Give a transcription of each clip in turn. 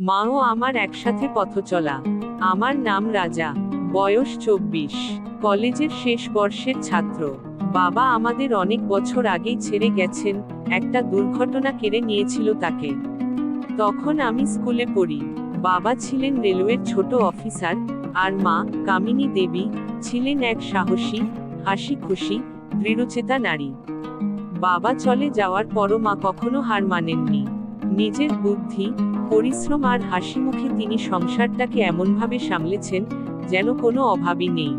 মাও আমার একসাথে পথ চলা। আমার নাম রাজা, বয়স চব্বিশ, কলেজের শেষ বর্ষের ছাত্র। বাবা আমাদের অনেক বছর আগেই ছেড়ে গেছেন, একটা দুর্ঘটনা কেড়ে নিয়েছিল তাকে। তখন আমি স্কুলে পড়ি। বাবা ছিলেন রেলওয়ের ছোট অফিসার, আর মা, কামিনী দেবী, ছিলেন এক সাহসী হাসি খুশি দৃঢ়চেতা নারী। বাবা চলে যাওয়ার পরও মা কখনো হার মানেননি। নিজের বুদ্ধি পরিশ্রম আর হাসি মুখে তিনি সংসারটাকে এমনভাবে সামলেছেন, যেন কোনো অভাবই নেই।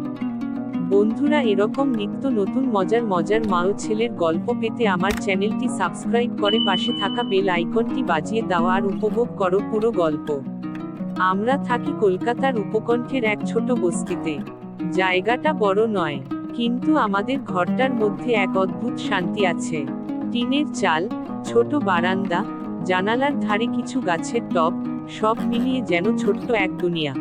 বন্ধুরা, এরকম নিত্য নতুন মজার মজার মা ও ছেলের গল্প পেতে আমার চ্যানেলটি সাবস্ক্রাইব করে পাশে থাকা বেল আইকনটি বাজিয়ে দাও আর উপভোগ করো পুরো গল্প। আমরা থাকি কলকাতার উপকণ্ঠের এক ছোট বস্তিতে। জায়গাটা বড় নয়, কিন্তু আমাদের ঘরটার মধ্যে এক অদ্ভুত শান্তি আছে। টিনের চাল, ছোট বারান্দা জানালার ধারে কিছু গাছের টব, সব মিলিয়ে যেন ছোট্ট এক দুনিয়া।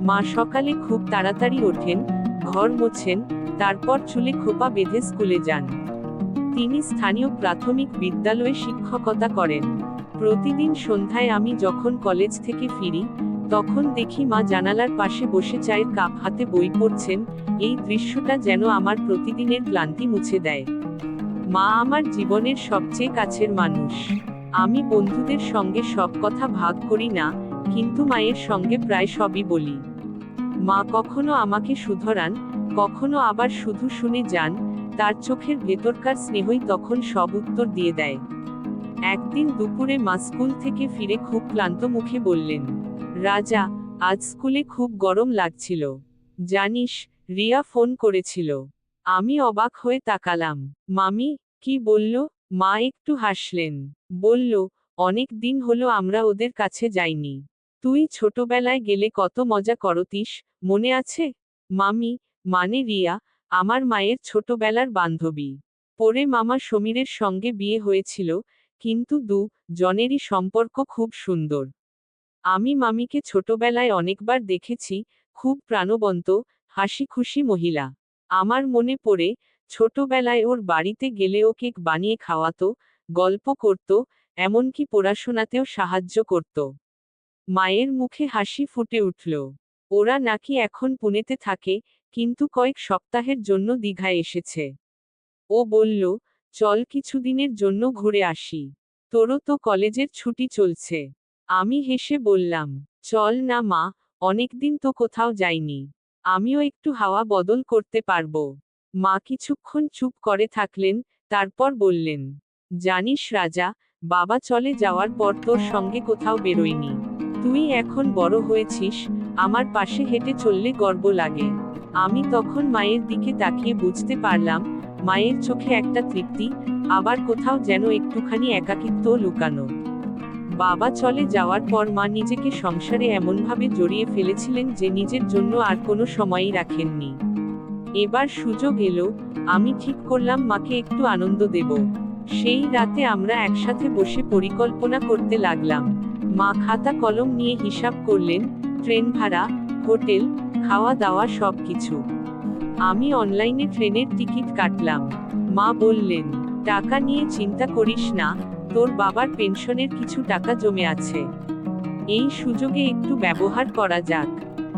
মা সকালে খুব তাড়াতাড়ি ওঠেন, ঘর মোছেন, তারপর চুলে খোপা বেঁধে স্কুলে যান। তিনি স্থানীয় প্রাথমিক বিদ্যালয়ে শিক্ষকতা করেন। প্রতিদিন সন্ধ্যায় আমি যখন কলেজ থেকে ফিরি, তখন দেখি মা জানালার পাশে বসে চায়ের কাপ হাতে বই পড়ছেন, এই দৃশ্যটা যেন আমার প্রতিদিনের ক্লান্তি মুছে দেয়। মা আমার জীবনের সবচেয়ে কাছের মানুষ। আমি বন্ধুদের সঙ্গে সব কথা ভাগ করি না, কিন্তু মায়ের সঙ্গে প্রায় সবই বলি। মা কখনো আমাকে শুধরান, কখনো আবার শুধু শুনে যান, তার চোখের ভেতরকার স্নেহই তখন সব উত্তর দিয়ে দেয়। একদিন দুপুরে মা স্কুল থেকে ফিরে খুব ক্লান্ত মুখে বললেন, রাজা, আজ স্কুলে খুব গরম লাগছিল। জানিস, রিয়া ফোন করেছিল। আমি অবাক হয়ে তাকালাম। মামি, কি বলল? মা একটু হাসলেন, বলল, অনেক দিন হলো আমরা ওদের কাছে যাইনি। তুই ছোটবেলায় গেলে কত মজা করতিস, মনে আছে? মামি মানে রিয়া, আমার মায়ের ছোটবেলার বান্ধবী। পরে মামা সমীরের সঙ্গে বিয়ে হয়েছিল, কিন্তু দু, জনেরই সম্পর্ক খুব সুন্দর। আমি মামিকে ছোটবেলায় অনেকবার দেখেছি, খুব প্রাণবন্ত হাসি খুশি মহিলা। আমার মনে পড়ে ছোটবেলায় ওর বাড়িতে গেলে ও কেক বানিয়ে খাওয়াতো, গল্প করত, এমনকি পড়াশোনাতেও সাহায্য করত। মায়ের মুখে হাসি ফুটে উঠল। ওরা নাকি এখন পুনেতে থাকে, কিন্তু কয়েক সপ্তাহের জন্য দীঘায় এসেছে। ও বলল, চল কিছুদিনের জন্য ঘুরে আসি। তোরও তো কলেজের ছুটি চলছে। আমি হেসে বললাম, চল না মা, অনেকদিন তো কোথাও যাইনি। আমিও একটু হাওয়া বদল করতে পারব। মা কিছুক্ষণ চুপ করে থাকলেন, তারপর বললেন, জানিস রাজা, বাবা চলে যাওয়ার পর তোর সঙ্গে কোথাও বেরোয়নি। তুই এখন বড় হয়েছিস, আমার পাশে হেঁটে চললে গর্ব লাগে। আমি তখন মায়ের দিকে তাকিয়ে বুঝতে পারলাম, মায়ের চোখে একটা তৃপ্তি, আবার কোথাও যেন একটুখানি একাকিত্ব লুকানো। বাবা চলে যাওয়ার পর মা নিজেকে সংসারে এমনভাবে জড়িয়ে ফেলেছিলেন যে নিজের জন্য আর কোনো সময়ই রাখেননি। এবার সুযোগ এলো, আমি ঠিক করলাম মাকে একটু আনন্দ দেব। সেই রাতে আমরা একসাথে বসে পরিকল্পনা করতে লাগলাম। মা খাতা কলম নিয়ে হিসাব করলেন, ট্রেন ভাড়া, হোটেল, খাওয়া দাওয়া সব কিছু আমি অনলাইনে ট্রেনের টিকিট কাটলাম। মা বললেন, টাকা নিয়ে চিন্তা করিস না, তোর বাবার পেনশনের কিছু টাকা জমে আছে। এই সুযোগে একটু ব্যবহার করা যাক।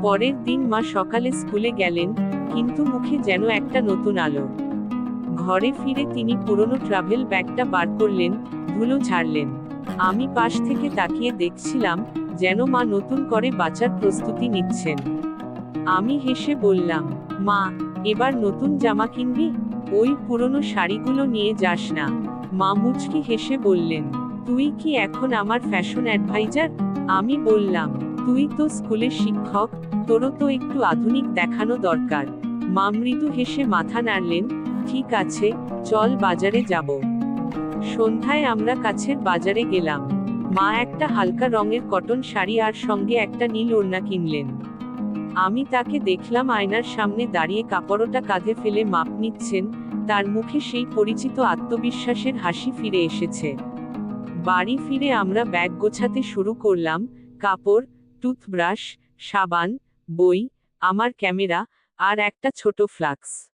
পরের দিন মা সকালে স্কুলে গেলেন কিন্তু মুখে যেন একটা নতুন আলো। ঘরে ফিরে তিনি পুরনো ট্রাভেল ব্যাগটা বার করলেন, ধুলো ঝাড়লেন। আমি পাশ থেকে তাকিয়ে দেখছিলাম, যেন মা নতুন করে বাঁচার প্রস্তুতি নিচ্ছেন। আমি হেসে বললাম, মা, এবার নতুন জামা কিনবি? ওই পুরনো শাড়িগুলো নিয়ে যাস না। মা মুচকি হেসে বললেন, তুই কি এখন আমার ফ্যাশন অ্যাডভাইজার? আমি বললাম, তুই তো স্কুলের শিক্ষক তোরও তো একটু আধুনিক দেখানো দরকার। মা মৃদু হেসে মাথা নাড়লেন, ঠিক আছে, চল বাজারে যাব। সন্ধ্যায় আমরা কাছের বাজারে গেলাম। মা একটা হালকা রঙের কটন শাড়ি আর সঙ্গে একটা নীল ওড়না কিনলেন। আমি তাকে দেখলাম আয়নার সামনে দাঁড়িয়ে কাপড়টা কাঁধে ফেলে মাপ নিচ্ছেন, তার মুখে সেই পরিচিত আত্মবিশ্বাসের হাসি ফিরে এসেছে। বাড়ি ফিরে আমরা ব্যাগ গোছাতে শুরু করলাম, কাপড়, টুথব্রাশ, সাবান বই, আমার ক্যামেরা, আর একটা ছোট ফ্লাক্স।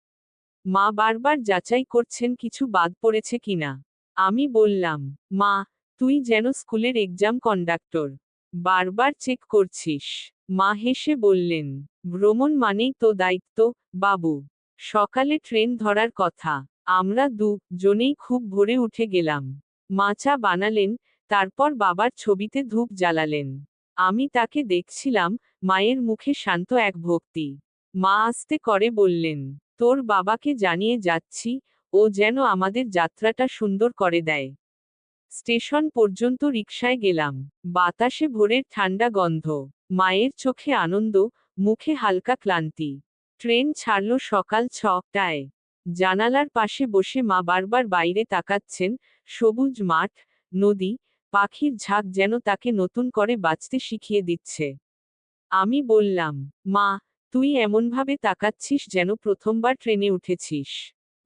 মা বারবার যাচাই করছেন কিছু বাদ পড়েছে কিনা আমি বললাম, মা, তুই যেন স্কুলের এক্সাম কন্ডাক্টর। বারবার চেক করছিস। মা হেসে বললেন, ভ্রমণ মানেই তো দায়িত্ব, বাবু। সকালে ট্রেন ধরার কথা। আমরা দু জনেই খুব ভোরে উঠে গেলাম। মা চা বানালেন, তারপর বাবার ছবিতে ধূপ জ্বালালেন। আমি তাকে দেখছিলাম, মায়ের মুখে শান্ত এক ভক্তি। মা আস্তে করে বললেন, তোর বাবাকে জানিয়ে যাচ্ছি, ও যেন আমাদের যাত্রাটা সুন্দর করে দেয়। স্টেশন পর্যন্ত রিকশায় গেলাম। বাতাসে ভোরের ঠান্ডা গন্ধ, মায়ের চোখে আনন্দ, মুখে হালকা ক্লান্তি। ট্রেন ছাড়ল সকাল ছটায়। জানালার পাশে বসে মা বারবার বাইরে তাকাচ্ছেন, সবুজ মাঠ, নদী পাখির ঝাঁক যেন তাকে নতুন করে বাঁচতে শিখিয়ে দিচ্ছে। আমি বললাম, মা, তুই এমনভাবে তাকাচ্ছিস যেন প্রথমবার ট্রেনে উঠেছিস।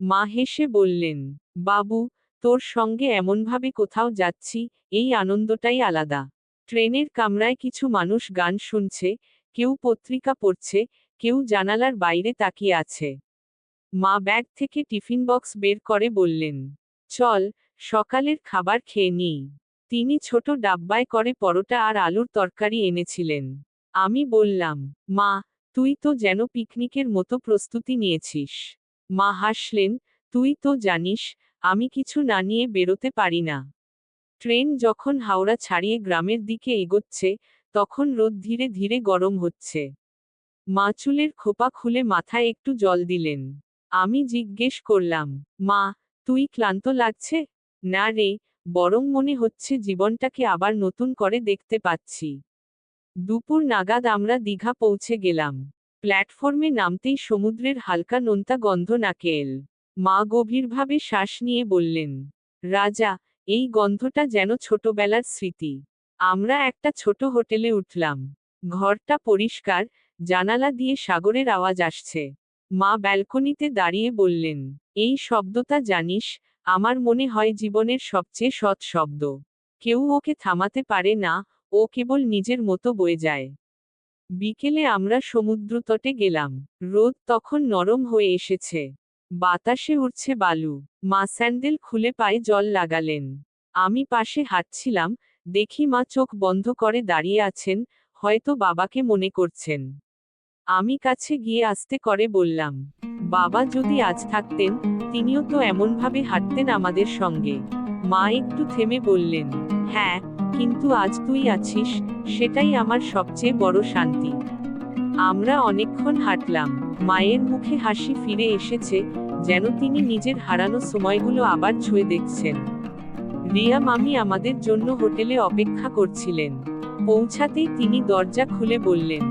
মা হেসে বললেন, বাবু, তোর সঙ্গে এমনভাবে কোথাও যাচ্ছি, এই আনন্দটাই আলাদা। ট্রেনের কামরায় কিছু মানুষ গান শুনছে, কেউ পত্রিকা পড়ছে, কেউ জানালার বাইরে তাকিয়ে আছে। মা ব্যাগ থেকে টিফিন বক্স বের করে বললেন, চল, সকালের খাবার খেয়ে নিই। তিনি ছোট ডাব্বায় করে পরোটা আর আলুর তরকারি এনেছিলেন। আমি বললাম, মা, তুই তো যেন পিকনিকের মতো প্রস্তুতি নিয়েছিস মা হাসলেন, তুই তো জানিস, আমি কিছু না নিয়ে বেরোতে পারি না ট্রেন যখন হাওড়া ছাড়িয়ে গ্রামের দিকে এগোচ্ছে, তখন রোদ ধীরে ধীরে গরম হচ্ছে। মা চুলের খোপা খুলে মাথায় একটু জল দিলেন। আমি জিজ্ঞেস করলাম, মা, তুই ক্লান্ত লাগছে? না রে বরং মনে হচ্ছে জীবনটাকে আবার নতুন করে দেখতে পাচ্ছি। দুপুর নাগাদ আমরা দীঘা পৌঁছে গেলাম। প্ল্যাটফর্মে নামতেই সমুদ্রের হালকা নোনতা গন্ধ নাকে এল। মা গভীরভাবে শ্বাস নিয়ে বললেন, রাজা, এই গন্ধটা যেন ছোটবেলার স্মৃতি। আমরা একটা ছোট হোটেলে উঠলাম। ঘরটা পরিষ্কার, জানালা দিয়ে সাগরের আওয়াজ আসছে। মা ব্যালকনিতে দাঁড়িয়ে বললেন, এই শব্দটা জানিস? আমার মনে হয় জীবনের সবচেয়ে সৎ শব্দ। কেউ ওকে থামাতে পারে না, ও কেবল নিজের মতো বয়ে যায়। বিকেলে আমরা সমুদ্রতটে গেলাম। রোদ তখন নরম হয়ে এসেছে। বাতাসে উঠছে বালু। মা স্যান্ডেল খুলে পায়ে জল লাগালেন। আমি পাশে হাঁটছিলাম, দেখি মা চোখ বন্ধ করে দাঁড়িয়ে আছেন, হয়তো বাবাকে মনে করছেন। আমি কাছে গিয়ে আসতে করে বললাম, বাবা যদি আজ থাকতেন, তিনিও তো এমনভাবে হাঁটতেন আমাদের সঙ্গে। মা একটু থেমে বললেন হ্যাঁ কিন্তু আজ তুই আছিস, সেটাই আমার সবচেয়ে বড় শান্তি। আমরা অনেকক্ষণ হাঁটলাম, মায়ের মুখে হাসি ফিরে এসেছে, যেন তিনি নিজের হারানো সময়গুলো আবার ছুঁয়ে দেখছেন। রিয়া মামি আমাদের জন্য হোটেলে অপেক্ষা করছিলেন। পৌঁছাতেই তিনি দরজা খুলে বললেন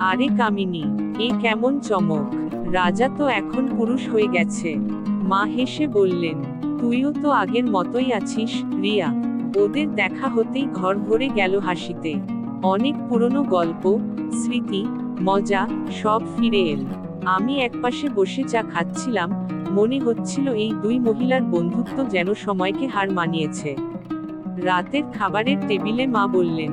আরে কামিনী, এ কেমন চমক? রাজা তো এখন পুরুষ হয়ে গেছে। মা হেসে বললেন, তুইও তো আগের মতোই আছিস, রিয়া। ওদের দেখা হতেই ঘর ভরে গেল হাসিতে। অনেক পুরনো গল্প, স্মৃতি, মজা, সব ফিরে এল। আমি একপাশে বসে চা খাচ্ছিলাম, মনে হচ্ছিল এই দুই মহিলার বন্ধুত্ব যেন সময়কে হার মানিয়েছে। রাতের খাবারের টেবিলে মা বললেন,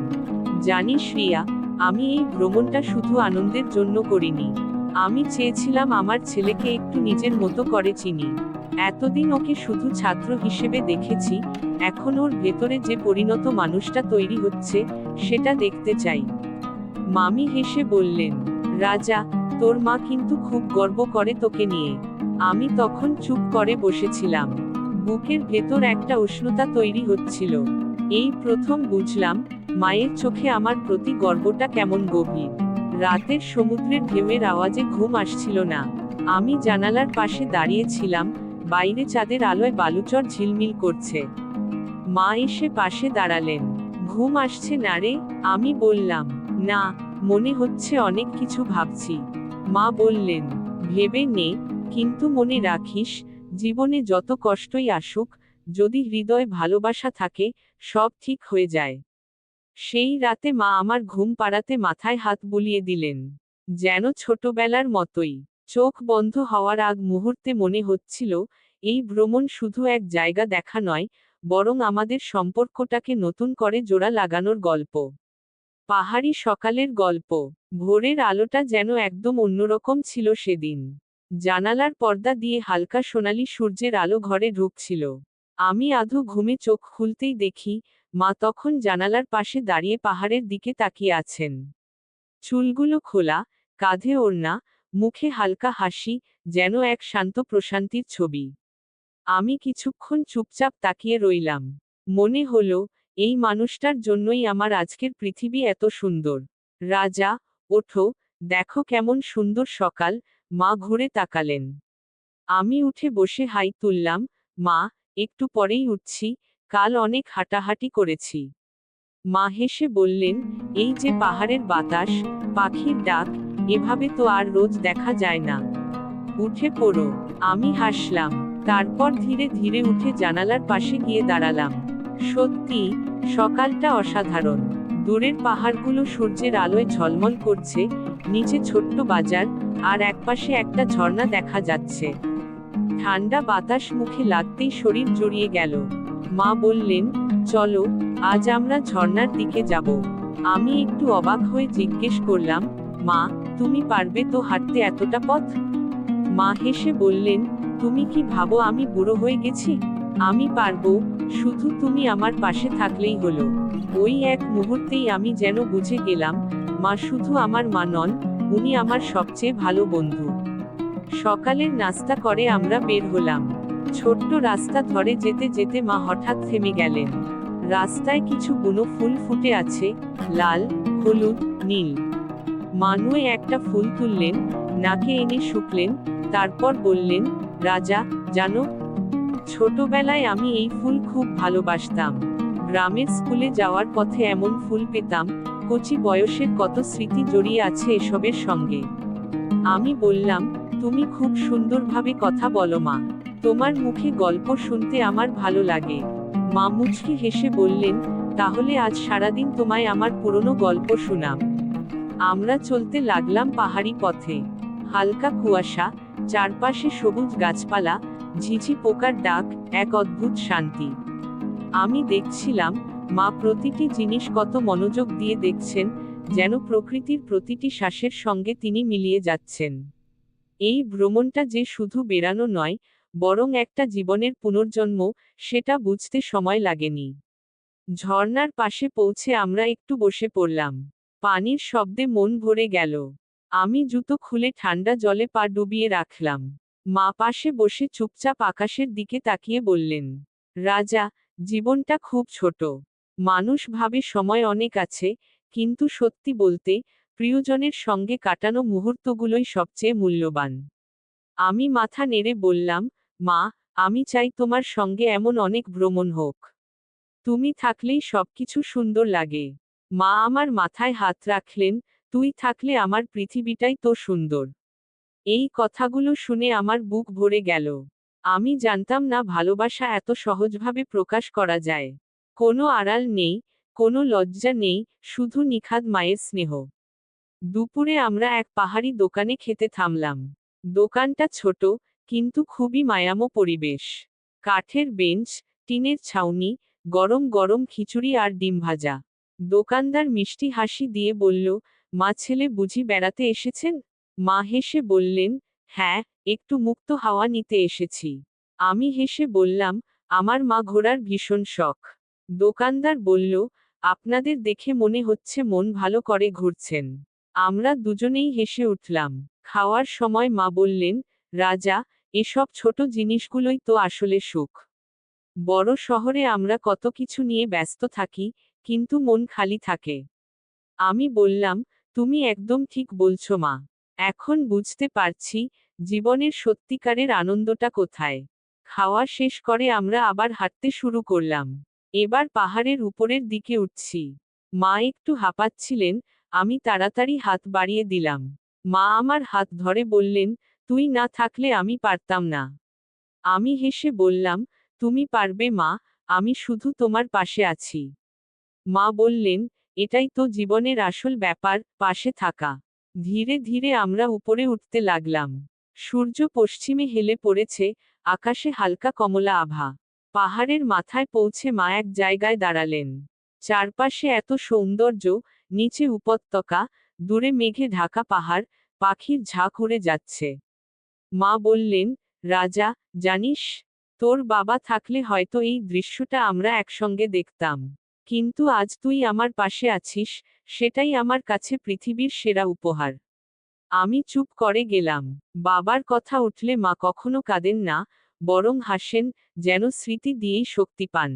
জানিস রিয়া আমি এই ভ্রমণটা শুধু আনন্দের জন্য করিনি। আমি চেয়েছিলাম আমার ছেলেকে একটু নিজের মতো করে চিনি। এতদিন ওকে শুধু ছাত্র হিসেবে দেখেছি, এখন ওর ভেতরে যে পরিণত মানুষটা তৈরি হচ্ছে, সেটা দেখতে চাই। মামি হেসে বললেন, রাজা, তোর মা কিন্তু খুব গর্ব করে তোকে নিয়ে। আমি তখন চুপ করে বসেছিলাম। বুকের ভেতর একটা উষ্ণতা তৈরি হচ্ছিল। এই প্রথম বুঝলাম মায়ের চোখে আমার প্রতি গর্বটা কেমন গভীর। রাতের সমুদ্রের ঢেউয়ের আওয়াজে ঘুম আসছিল না। আমি জানালার পাশে দাঁড়িয়েছিলাম, বাইরে চাঁদের আলোয় বালুচর ঝিলমিল করছে। মা এসে পাশে দাঁড়ালেন। ঘুম আসছে না রে, আমি বললাম, না, মনে হচ্ছে অনেক কিছু ভাবছি। মা বললেন, ভেবে নে, কিন্তু মনে রাখিস, জীবনে যত কষ্টই আসুক, যদি হৃদয় ভালোবাসা থাকে, সব ঠিক হয়ে যায়। সেই রাতে মা আমার ঘুম পাড়াতে মাথায় হাত বুলিয়ে দিলেন, যেন ছোটবেলার মতোই, চোখ বন্ধ হওয়ার আগ মুহূর্তে মনে হচ্ছিল, এই ভ্রমণ শুধু এক জায়গা দেখা নয়, বরং আমাদের সম্পর্কটাকে নতুন করে জোড়া লাগানোর গল্প। পাহাড়ি সকালের গল্প, ভোরের আলোটা যেন একদম অন্যরকম ছিল সেদিন। জানালার পর্দা দিয়ে হালকা সোনালি সূর্যের আলো ঘরে ঢুকছিল। আমি আধো ঘুমে চোখ খুলতেই দেখি মা তখন জানালার পাশে দাঁড়িয়ে পাহাড়ের দিকে তাকিয়ে আছেন। চুলগুলো খোলা, কাঁধে ওড়না, মুখে হালকা হাসি, যেন এক শান্ত প্রশান্তির ছবি। আমি কিছুক্ষণ চুপচাপ তাকিয়ে রইলাম। মনে হলো, এই মানুষটার জন্যই আমার আজকের পৃথিবী এত সুন্দর। রাজা, ওঠো, দেখো কেমন সুন্দর সকাল, মা ঘুরে তাকালেন। আমি উঠে বসে হাই তুললাম, মা, একটু পরেই উঠছি কাল অনেক হাঁটাহাঁটি করেছি। মা হেসে বললেন, এই যে পাহাড়ের বাতাস, পাখির ডাক, এভাবে তো আর রোজ দেখা যায় না। উঠে পড়ো। আমি হাসলাম, তারপর ধীরে ধীরে উঠে জানালার পাশে গিয়ে দাঁড়ালাম। সত্যি, সকালটা অসাধারণ। দূরের পাহাড়গুলো সূর্যের আলোয় ঝলমল করছে, নিচে ছোট্ট বাজার, আর একপাশে একটা ঝর্ণা দেখা যাচ্ছে। ঠান্ডা বাতাস মুখে লাগতেই শরীর জড়িয়ে গেল। মা বললেন, চলো, আজ আমরা ঝর্ণার দিকে যাব। আমি একটু অবাক হয়ে জিজ্ঞেস করলাম, মা, তুমি পারবে তো হাঁটতে এতটা পথ? মা হেসে বললেন, তুমি কি ভাবো আমি বুড়ো হয়ে গেছি? আমি পারব, শুধু তুমি আমার পাশে থাকলেই হলো। ওই এক মুহূর্তেই আমি যেন বুঝে গেলাম, মা শুধু আমার মা নন, উনি আমার সবচেয়ে ভালো বন্ধু। সকালের নাস্তা করে আমরা বের হলাম। ছোট্ট রাস্তা ধরে যেতে যেতে মা হঠাৎ থেমে গেলেন। রাস্তায় কিছু বুনো ফুল ফুটে আছে, লাল, হলুদ, নীল। মানুয়ে একটা ফুল তুললেন, নাকে এনে শুকলেন, তারপর বললেন, রাজা, জানো, ছোটবেলায় আমি এই ফুল খুব ভালোবাসতাম। গ্রামের স্কুলে যাওয়ার পথে এমন ফুল পেতাম, কচি বয়সের কত স্মৃতি জড়িয়ে আছে এসবের সঙ্গে। আমি বললাম, তুমি খুব সুন্দরভাবে কথা বলো মা। তোমার মুখে গল্প শুনতে আমার ভালো লাগে। মা মুচকি হেসে বললেন, তাহলে আজ সারাদিন তোমায় আমার পুরনো গল্প শোনাম। আমরা চলতে লাগলাম পাহাড়ি পথে। হালকা কুয়াশা, চারপাশে সবুজ গাছপালা, ঝিঝি পোকার ডাক, এক অদ্ভুত শান্তি। আমি দেখছিলাম, মা প্রতিটি জিনিস কত মনোযোগ দিয়ে দেখছেন, যেন প্রকৃতির প্রতিটি শ্বাসের সঙ্গে তিনি মিলিয়ে যাচ্ছেন। এই ভ্রমণটা যে শুধু বেরানো নয় বরং একটা জীবনের পুনর্জন্ম, সেটা বুঝতে সময় লাগেনি। ঝর্ণার পাশে পৌঁছে আমরা একটু বসে পড়লাম। পানির শব্দে মন ভরে গেল। আমি জুতো খুলে ঠান্ডা জলে পা ডুবিয়ে রাখলাম। মা পাশে বসে চুপচাপ আকাশের দিকে তাকিয়ে বললেন, রাজা, জীবনটা খুব ছোট। মানুষ ভাবে সময় অনেক আছে, কিন্তু সত্যি বলতে, প্রিয়জনের সঙ্গে কাটানো মুহূর্তগুলোই সবচেয়ে মূল্যবান। আমি মাথা নেড়ে বললাম মা, আমি চাই তোমার সঙ্গে এমন অনেক ভ্রমণ হোক। তুমি থাকলেই সবকিছু সুন্দর লাগে। মা আমার মাথায় হাত রাখলেন, তুই থাকলে আমার পৃথিবীটাই তো সুন্দর। এই কথাগুলো শুনে আমার বুক ভরে গেল। আমি জানতাম না ভালোবাসা এত সহজভাবে প্রকাশ করা যায়। কোনো আড়াল নেই, কোনো লজ্জা নেই, শুধু নিখাদ মায়ের স্নেহ। দুপুরে আমরা এক পাহাড়ি দোকানে খেতে থামলাম। দোকানটা ছোট কিন্তু খুবই মায়ামো পরিবেশ। কাঠের বেঞ্চ, টিনের ছাউনি, গরম গরম খিচুড়ি আর ডিম ভাজা। দোকানদার মিষ্টি হাসি দিয়ে বলল, মা ছেলে বুঝি বেড়াতে এসেছেন? মা হেসে বললেন হ্যাঁ একটু মুক্ত হাওয়া নিতে এসেছি। আমি হেসে বললাম, আমার মা ঘোড়ার ভীষণ শখ। দোকানদার বলল, আপনাদের দেখে মনে হচ্ছে মন ভালো করে ঘুরছেন। আমরা দুজনেই হেসে উঠলাম। খাওয়ার সময় মা বললেন রাজা, এসব ছোট জিনিসগুলোই তো আসলে সুখ। বড় শহরে আমরা কত কিছু নিয়ে ব্যস্ত থাকি, কিন্তু মন খালি থাকে। আমি বললাম, তুমি একদম ঠিক বলছো মা। এখন বুঝতে পারছি, জীবনের সত্যিকারের আনন্দটা কোথায়। খাওয়া শেষ করে আমরা আবার হাঁটতে শুরু করলাম। এবার পাহাড়ের উপরের দিকে উঠছি। মা একটু হাঁপাচ্ছিলেন, আমি তাড়াতাড়ি হাত বাড়িয়ে দিলাম। মা আমার হাত ধরে বললেন তুই না থাকলে আমি পারতাম না। আমি হেসে বললাম, তুমি পারবে মা, আমি শুধু তোমার পাশে আছি। মা বললেন, এটাই তো জীবনের আসল ব্যাপার, পাশে থাকা। ধীরে ধীরে আমরা উপরে উঠতে লাগলাম। সূর্য পশ্চিমে হেলে পড়েছে, আকাশে হালকা কমলা আভা। পাহাড়ের মাথায় পৌঁছে মা এক জায়গায় দাঁড়ালেন। চারপাশে এত সৌন্দর্য, নিচে উপত্যকা, দূরে মেঘে ঢাকা পাহাড়, পাখির ঝাঁক উড়ে যাচ্ছে। মা বললেন, রাজা, জানিস, তোর বাবা থাকলে হয়তো এই দৃশ্যটা আমরা একসঙ্গে দেখতাম। কিন্তু আজ তুই আমার পাশে আছিস, সেটাই আমার কাছে পৃথিবীর সেরা উপহার। আমি চুপ করে গেলাম। বাবার কথা উঠলে মা কখনো কাঁদেন না, বরং হাসেন, যেন স্মৃতি দিয়েই শক্তি পান।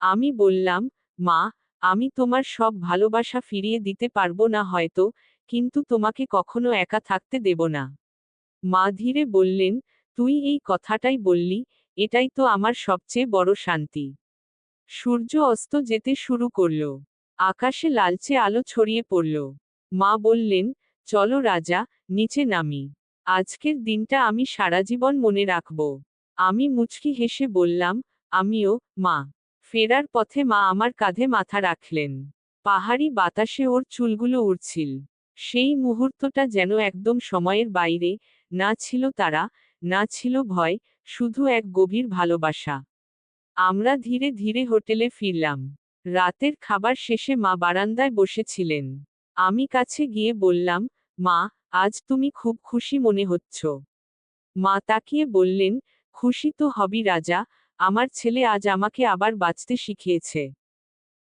আমি বললাম, মা, আমি তোমার সব ভালোবাসা ফিরিয়ে দিতে পারব না হয়তো, কিন্তু তোমাকে কখনো একা থাকতে দেব না। মা ধীরে বললেন, তুই এই কথাটাই বললি, এটাই তো আমার সবচেয়ে বড় শান্তি। সূর্য অস্ত যেতে শুরু করল। আকাশে লালচে আলো ছড়িয়ে পড়ল। মা বললেন, চলো রাজা, নিচে নামি। আজকের দিনটা আমি সারা জীবন মনে রাখব। আমি মুচকি হেসে বললাম, আমিও, মা। ফেরার পথে মা আমার কাঁধে মাথা রাখলেন। পাহাড়ি বাতাসে ওর চুলগুলো উড়ছিল। সেই মুহূর্তটা যেন একদম সময়ের বাইরে না ছিল তারা, না ছিল ভয়, শুধু এক গভীর ভালোবাসা। আমরা ধীরে ধীরে হোটেলে ফিরলাম। রাতের খাবার শেষে মা বারান্দায় বসেছিলেন। আমি কাছে গিয়ে বললাম, মা, আজ তুমি খুব খুশি মনে হচ্ছ। মা তাকিয়ে বললেন, খুশি তো হবি রাজা, আমার ছেলে আজ আমাকে আবার বাঁচতে শিখিয়েছে।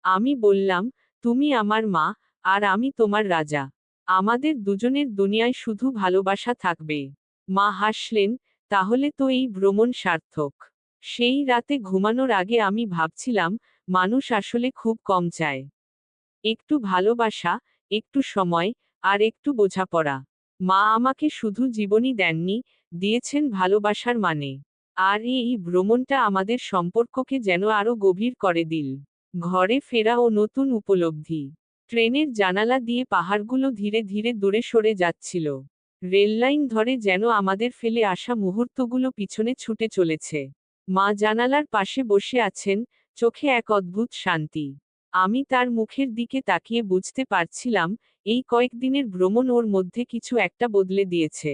আমি বললাম, তুমি আমার মা, আর আমি তোমার রাজা। আমাদের দুজনের দুনিয়ায় শুধু ভালোবাসা থাকবে। মা হাসলেন, তাহলে তো এই ভ্রমণ সার্থক। সেই রাতে ঘুমানোর আগে আমি ভাবছিলাম, মানুষ আসলে খুব কম চায়। একটু ভালোবাসা, একটু সময়, আর একটু বোঝাপড়া। মা আমাকে শুধু জীবনই দেননি, দিয়েছেন ভালোবাসার মানে। আর এই ভ্রমণটা আমাদের সম্পর্ককে যেন আরও গভীর করে দিল। ঘরে ফেরা ও নতুন উপলব্ধি। ট্রেনের জানালা দিয়ে পাহাড়গুলো ধীরে ধীরে দূরে সরে যাচ্ছিল। রেললাইন ধরে যেন আমাদের ফেলে আসা মুহূর্তগুলো পিছনে ছুটে চলেছে। মা জানালার পাশে বসে আছেন, চোখে এক অদ্ভুত শান্তি। আমি তার মুখের দিকে তাকিয়ে বুঝতে পারছিলাম, এই কয়েকদিনের ভ্রমণ ওর মধ্যে কিছু একটা বদলে দিয়েছে।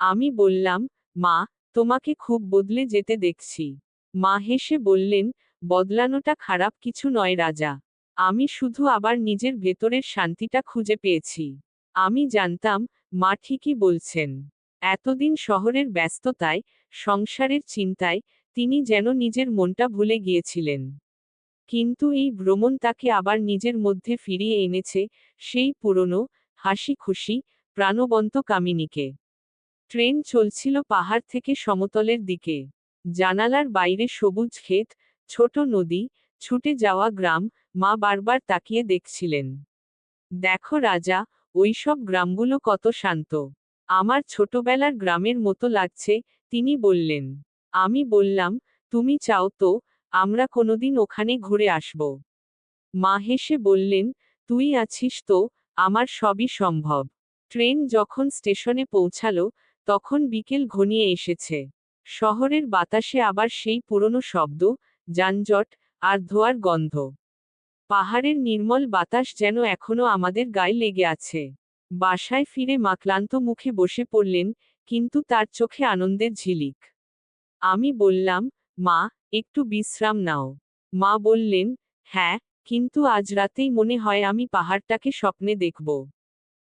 আমি বললাম, মা, তোমাকে খুব বদলে যেতে দেখছি। মা হেসে বললেন, বদলানোটা খারাপ কিছু নয় রাজা। আমি শুধু আবার নিজের ভেতরের শান্তিটা খুঁজে পেয়েছি। আমি জানতাম, মা ঠিকই বলছেন। এতদিন শহরের ব্যস্ততায়, সংসারের চিন্তায়, তিনি যেন নিজের মনটা ভুলে গিয়েছিলেন। কিন্তু এই ভ্রমণ তাকে আবার নিজের মধ্যে ফিরিয়ে এনেছে, সেই পুরনো হাসি খুশি প্রাণবন্ত কামিনীকে। ট্রেন চলছিল পাহাড় থেকে সমতলের দিকে। জানালার বাইরে সবুজ ক্ষেত, ছোট নদী, ছুটে যাওয়া গ্রাম মা বারবার তাকিয়ে দেখছিলেন। দেখো রাজা ওইসব গ্রামগুলো কত শান্ত। আমার ছোটবেলার গ্রামের মতো লাগছে, তিনি বললেন। আমি বললাম, তুমি চাও তো, আমরা কোনোদিন ওখানে ঘুরে আসব। মা হেসে বললেন, তুই আছিস তো, আমার সবই সম্ভব। ট্রেন যখন স্টেশনে পৌঁছালো, তখন বিকেল ঘনিয়ে এসেছে। শহরের বাতাসে আবার সেই পুরনো শব্দ, যানজট আর ধোয়ার গন্ধ। পাহাড়ের নির্মল বাতাস যেন এখনও আমাদের গায়ে লেগে আছে। বাসায় ফিরে মা ক্লান্ত মুখে বসে পড়লেন, কিন্তু তার চোখে আনন্দের ঝিলিক। আমি বললাম, মা, একটু বিশ্রাম নাও। মা বললেন হ্যাঁ কিন্তু আজ রাতেই মনে হয় আমি পাহাড়টাকে স্বপ্নে দেখব।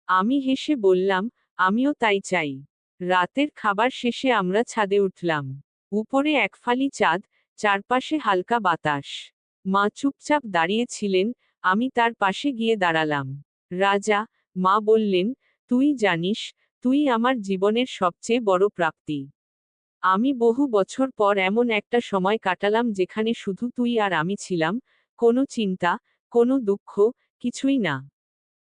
আমি হেসে বললাম, আমিও তাই চাই। রাতের খাবার শেষে আমরা ছাদে উঠলাম। উপরে একফালি চাঁদ, চারপাশে হালকা বাতাস। মা চুপচাপ দাঁড়িয়েছিলেন, আমি তার পাশে গিয়ে দাঁড়ালাম। রাজা, মা বললেন, তুই জানিস, তুই আমার জীবনের সবচেয়ে বড় প্রাপ্তি। আমি বহু বছর পর এমন একটা সময় কাটালাম যেখানে শুধু তুই আর আমি ছিলাম, কোনো চিন্তা, কোনো দুঃখ, কিছুই না।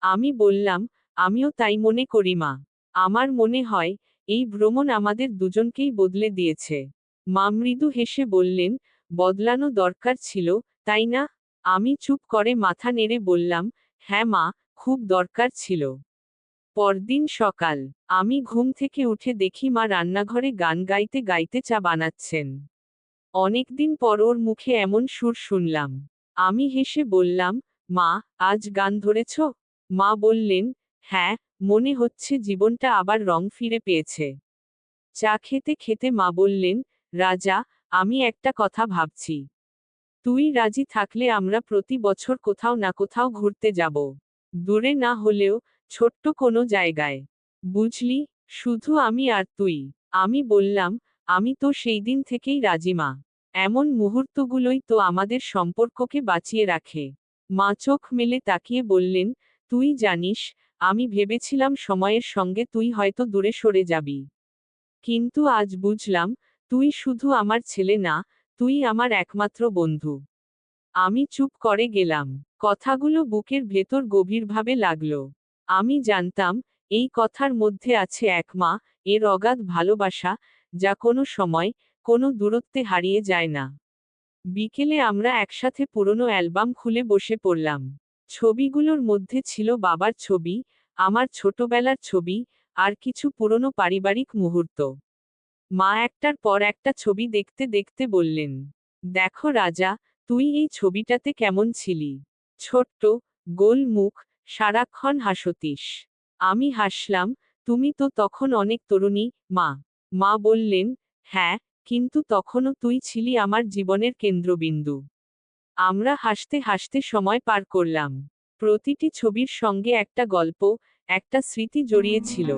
আমি বললাম, আমিও তাই মনে করি মা। আমার মনে হয়, এই ভ্রমণ আমাদের দুজনকেই বদলে দিয়েছে। মা মৃদু হেসে বললেন, বদলানো দরকার ছিল তাই না? আমি চুপ করে মাথা নেড়ে বললাম হ্যাঁ মা, খুব দরকার ছিল। পরদিন সকাল, আমি ঘুম থেকে উঠে দেখি মা রান্নাঘরে গান গাইতে গাইতে চা বানাচ্ছেন। অনেকদিন পর ওর মুখে এমন সুর শুনলাম। আমি হেসে বললাম, মা, আজ গান ধরেছ? মা বললেন হ্যাঁ মনে হচ্ছে জীবনটা আবার রং ফিরে পেয়েছে। চা খেতে খেতে মা বললেন, রাজা, আমি একটা কথা ভাবছি। তুই রাজি থাকলে আমরা প্রতি বছর কোথাও না কোথাও ঘুরতে যাব। দূরে না হলেও, ছোট্ট কোনো জায়গায়। বুঝলি? শুধু আমি আর তুই। আমি বললাম, আমি তো সেই দিন থেকেই রাজি মা। এমন মুহূর্তগুলোই তো আমাদের সম্পর্ককে বাঁচিয়ে রাখে। মা চোখ মেলে তাকিয়ে বললেন, তুই জানিস, আমি ভেবেছিলাম সময়ের সঙ্গে তুই হয়তো দূরে সরে যাবি। কিন্তু আজ বুঝলাম, তুই শুধু আমার ছেলে না তুই আমার একমাত্র বন্ধু। আমি চুপ করে গেলাম। কথাগুলো বুকের ভেতর গভীরভাবে লাগল। আমি জানতাম, এই কথার মধ্যে আছে এক মা, এর অগাধ ভালোবাসা, যা কোনো সময় কোনো দূরত্বে হারিয়ে যায় না। বিকেলে আমরা একসাথে পুরনো অ্যালবাম খুলে বসে পড়লাম। ছবিগুলোর মধ্যে ছিল বাবার ছবি, আমার ছোটবেলার ছবি, আর কিছু পুরনো পারিবারিক মুহূর্ত। মা একটার পর একটা ছবি দেখতে দেখতে বললেন, দেখো রাজা, তুই এই ছবিটাতে কেমন ছিলি? ছোট্ট, গোল মুখ, সারাক্ষণ হাসতিস। আমি হাসলাম, তুমি তো তখন অনেক তরুণী, মা। মা বললেন হ্যাঁ কিন্তু তখনও তুই ছিলি আমার জীবনের কেন্দ্রবিন্দু। আমরা হাসতে হাসতে সময় পার করলাম। প্রতিটি ছবির সঙ্গে একটা গল্প, একটা স্মৃতি জড়িয়ে ছিল।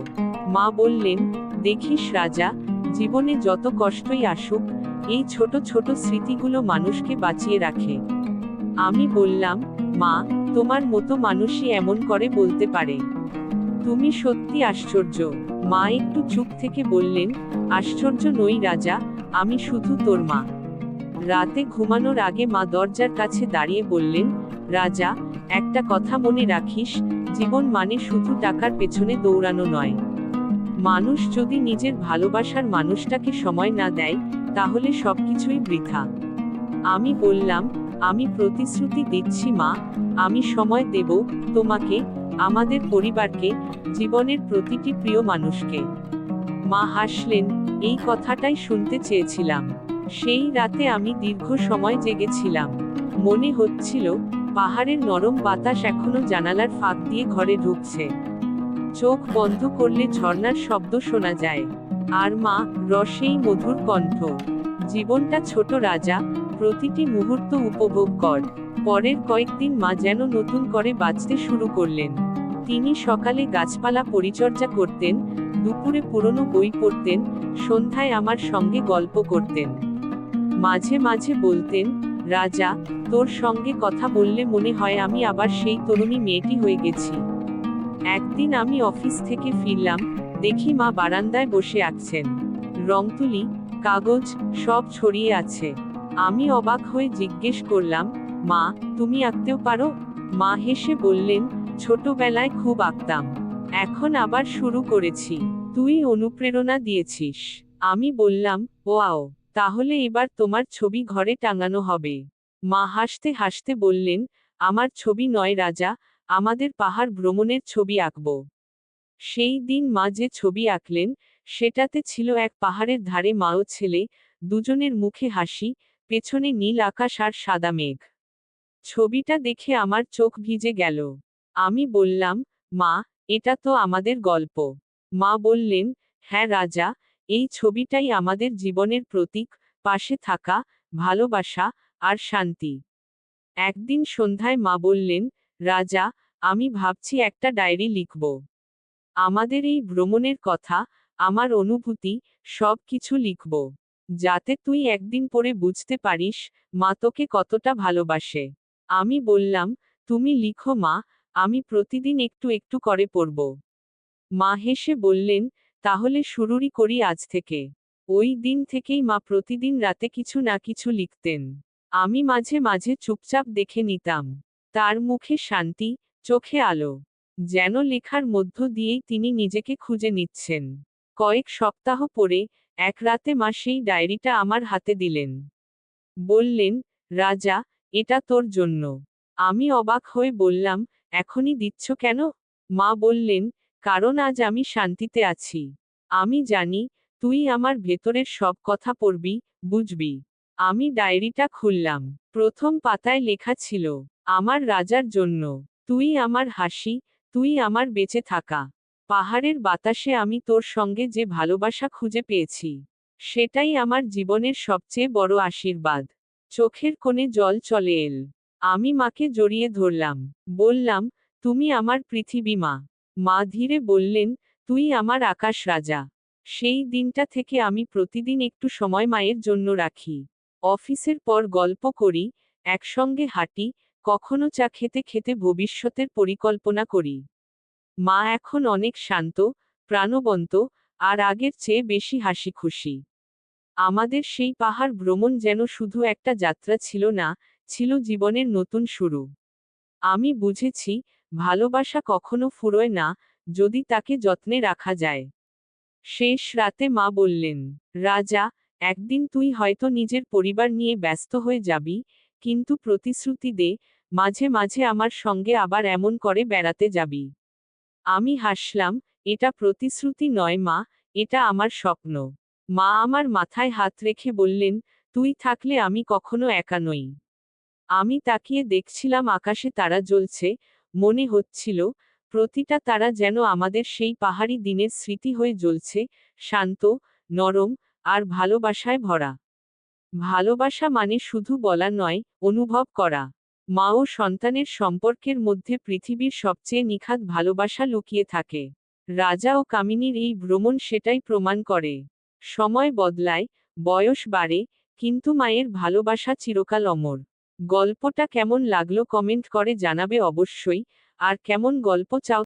মা বললেন, দেখিস রাজা জীবনে যত কষ্টই আসুক, এই ছোট ছোট স্মৃতিগুলো মানুষকে বাঁচিয়ে রাখে। আমি বললাম, মা, তোমার মতো মানুষই এমন করে বলতে পারে। তুমি সত্যি আশ্চর্য। মা একটু চুপ থেকে বললেন, আশ্চর্য নই রাজা, আমি শুধু তোর মা। রাতে ঘুমানোর আগে মা দরজার কাছে দাঁড়িয়ে বললেন, রাজা, একটা কথা মনে রাখিস, জীবন মানে শুধু টাকার পেছনে দৌড়ানো নয়। মানুষ যদি নিজের ভালোবাসার মানুষটাকে সময় না দেয়, তাহলে সবকিছুই বৃথা। আমি বললাম, আমি প্রতিশ্রুতি দিচ্ছি মা, আমি সময় দেব তোমাকে, আমাদের পরিবারকে, জীবনের প্রতিটি প্রিয় মানুষকে। মা হাসলেন, এই কথাটাই শুনতে চেয়েছিলাম। সেই রাতে আমি দীর্ঘ সময় জেগেছিলাম। মনে হচ্ছিল, পাহাড়ের নরম বাতাস এখনও জানালার ফাঁক দিয়ে ঘরে ঢুকছে। চোখ বন্ধ করলে ঝর্ণার শব্দ শোনা যায়। আর মা, রসেই মধুর কণ্ঠ। জীবনটা ছোট রাজা, প্রতিটি মুহূর্ত উপভোগ কর। পরের কয়েকদিন মা যেন নতুন করে বাঁচতে শুরু করলেন। তিনি সকালে গাছপালা পরিচর্যা করতেন, দুপুরে পুরনো বই পড়তেন, সন্ধ্যায় আমার সঙ্গে গল্প করতেন। মাঝে মাঝে বলতেন, রাজা, তোর সঙ্গে কথা বললে মনে হয় আমি আবার সেই তরুণী মেয়েটি হয়ে গেছি। একদিন আমি অফিস থেকে ফিরলাম, দেখি মা বারান্দায় বসে আছেন। রং তুলি কাগজ, সব ছড়িয়ে আছে। আমি অবাক হয়ে জিজ্ঞেস করলাম, মা, তুমি আঁকতেও পারো? মা হেসে বললেন, ছোটবেলায় খুব আঁকতাম। এখন আবার শুরু করেছি। তুই অনুপ্রেরণা দিয়েছিস। আমি বললাম, ওয়াও, তাহলে এবার তোমার ছবি ঘরে টাঙানো হবে। মা হাসতে হাসতে বললেন, আমার ছবি নয় রাজা আমাদের পাহাড় ভ্রমণের ছবি আঁকব। সেই দিন মা যে ছবি আঁকলেন, সেটাতে ছিল এক পাহাড়ের ধারে মা ও ছেলে, দুজনের মুখে হাসি, পেছনে নীল আকাশ আর সাদা মেঘ। ছবিটা দেখে আমার চোখ ভিজে গেল। আমি বললাম, মা, এটা তো আমাদের গল্প। মা বললেন হ্যাঁ রাজা, এই ছবিটাই আমাদের জীবনের প্রতীক, পাশে থাকা, ভালোবাসা আর শান্তি। একদিন সন্ধ্যায় মা বললেন রাজা, আমি ভাবছি একটা ডায়েরি লিখব। আমাদের এই ভ্রমণের কথা, আমার অনুভূতি, সব কিছু লিখব। যাতে তুই একদিন পরে বুঝতে পারিস, মা তোকে কতটা ভালোবাসে। আমি বললাম, তুমি লিখো মা, আমি প্রতিদিন একটু একটু করে পড়ব। মা হেসে বললেন, তাহলে শুরুরই করি আজ থেকে। ওই দিন থেকেই মা প্রতিদিন রাতে কিছু না কিছু লিখতেন। আমি মাঝে মাঝে চুপচাপ দেখে নিতাম। তার মুখে শান্তি, চোখে আলো। যেন লেখার মধ্য দিয়েই তিনি নিজেকে খুঁজে নিচ্ছেন। কয়েক সপ্তাহ পরে, এক রাতে মা সেই ডায়েরিটা আমার হাতে দিলেন। বললেন, রাজা, এটা তোর জন্য। আমি অবাক হয়ে বললাম, এখনই দিচ্ছ কেন? মা বললেন, কারণ আজ আমি শান্তিতে আছি। আমি জানি, তুই আমার ভেতরের সব কথা পড়বি, বুঝবি। আমি ডায়েরিটা খুললাম। প্রথম পাতায় লেখা ছিল আমার রাজার জন্য। তুই আমার হাসি, তুই আমার বেঁচে থাকা। পাহাড়ের বাতাসে আমি তোর সঙ্গে যে ভালোবাসা খুঁজে পেয়েছি, সেটাই আমার জীবনের সবচেয়ে বড় আশীর্বাদ। চোখের কোণে জল চলে এল। আমি মাকে জড়িয়ে ধরলাম। বললাম, তুমি আমার পৃথিবী মা। মা ধীরে বললেন, তুই আমার আকাশ রাজা। সেই দিনটা থেকে আমি প্রতিদিন একটু সময় মায়ের জন্য রাখি। অফিসের পর গল্প করি, একসঙ্গে হাঁটি কখনো চা খেতে খেতে ভবিষ্যতের পরিকল্পনা করি। মা এখন অনেক শান্ত, প্রাণবন্ত, আর আগের চেয়ে বেশি হাসি খুশি আমাদের সেই পাহাড় ভ্রমণ যেন শুধু একটা যাত্রা ছিল না, ছিল জীবনের নতুন শুরু। আমি বুঝেছি, ভালোবাসা কখনো ফুরোয় না, যদি তাকে যত্নে রাখা যায়। শেষ রাতে মা বললেন, রাজা, একদিন তুই হয়তো নিজের পরিবার নিয়ে ব্যস্ত হয়ে যাবি, কিন্তু প্রতিশ্রুতি দে মাঝে মাঝে আমার সঙ্গে আবার এমন করে বেড়াতে যাবি। আমি হাসলাম, এটা প্রতিশ্রুতি নয় মা, এটা আমার স্বপ্ন। মা আমার মাথায় হাত রেখে বললেন, তুই থাকলে আমি কখনো একা নই। আমি তাকিয়ে দেখছিলাম আকাশে তারা জ্বলছে, মনে হচ্ছিল, প্রতিটা তারা যেন আমাদের সেই পাহাড়ি দিনের স্মৃতি হয়ে জ্বলছে, শান্ত, নরম, আর ভালোবাসায় ভরা। ভালোবাসা মানে শুধু বলা নয়, অনুভব করা। মা ও সন্তানের সম্পর্কের মধ্যে পৃথিবীর সবচেয়ে নিখাত ভালোবাসা লুকিয়ে থাকে। রাজা ও কামিনীর এই ভ্রমণ সেটাই প্রমাণ করে। সময় বদলায়, বয়স বাড়ে, কিন্তু মায়ের ভালোবাসা চিরকাল অমর। গল্পটা কেমন লাগল কমেন্ট করে জানাবে অবশ্যই, আর কেমন গল্প চাও